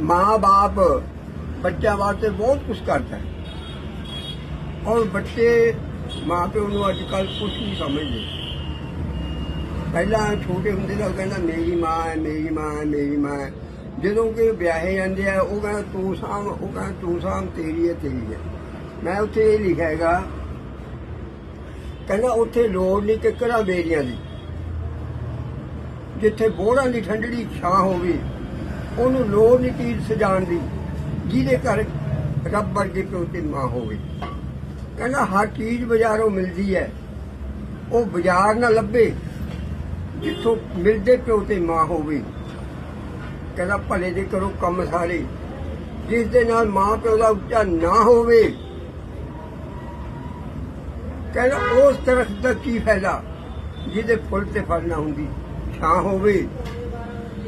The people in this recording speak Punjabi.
ਮਾਂ-ਬਾਪ ਬੱਚਿਆਂ ਵਾਸਤੇ ਬਹੁਤ ਕੁਝ ਕਰਦਾ ਹੈ। ਔਰ ਬੱਚੇ ਮਾਂ ਪਿਓ ਨੂੰ ਅੱਜ ਕੱਲ ਕੁਝ ਨਹੀਂ ਸਮਝਦੇ। ਪਹਿਲਾਂ ਛੋਟੇ ਹੁੰਦੇ ਤਾਂ ਕਹਿੰਦਾ, ਮੇਰੀ ਮਾਂ ਹੈ, ਮੇਰੀ ਮਾਂ ਹੈ, ਮੇਰੀ ਮਾਂ ਹੈ। ਜਦੋਂ ਕਿ ਵਿਆਹੇ ਜਾਂਦੇ ਆ, ਉਹ ਕਹਿੰਦਾ, ਤੂੰ ਸਾਂਭ, ਉਹ ਕਹਿੰਦਾ, ਤੂੰ ਸਾਂਭ, ਤੇਰੀ ਹੈ ਤੇਰੀ ਹੈ। ਮੈਂ ਉੱਥੇ ਇਹ ਲਿਖਿਆ ਹੈਗਾ। ਕਹਿੰਦਾ, ਉੱਥੇ ਲੋੜ ਨਹੀਂ ਕਿਕਰਾਂ ਬੇਰੀਆਂ ਦੀ? ਜਿੱਥੇ ਬੋੜਾਂ ਦੀ ਠੰਡੜੀ ਛਾਂ ਹੋਵੇ ਉਹਨੂੰ ਲੋੜ ਨਹੀਂ ਚੀਜ਼ ਸਜਾਉਣ ਦੀ, ਜਿਹਦੇ ਘਰ ਰੱਬ ਵਰਗੇ ਪਿਓ ਤੇ ਮਾਂ ਹੋਵੇ। ਕਹਿੰਦਾ, ਹਰ ਚੀਜ਼ ਬਾਜ਼ਾਰੋਂ ਮਿਲਦੀ ਹੈ। ਉਹ ਬਾਜ਼ਾਰ ਨਾ ਲੱਭੇ, ਜਿੱਥੋਂ ਮਿਲਦੇ ਪਿਓ ਤੇ ਮਾਂ ਹੋਵੇ। ਕਹਿੰਦਾ, ਭਲੇ ਦੇ ਕਰੋ ਕੰਮ ਸਾਰੇ, ਜਿਸ ਦੇ ਨਾਲ ਮਾਂ ਪਿਓ ਦਾ ਉੱਚਾ ਨਾ ਹੋਵੇ। ਕਹਿੰਦਾ, ਉਸ ਦਰਖਤ ਦਾ ਕੀ ਫਾਇਦਾ, ਜਿਹਦੇ ਫੁੱਲ ਤੇ ਫਲ ਨਾ ਹੁੰਦੀ, ਛਾਂ ਹੋਵੇ।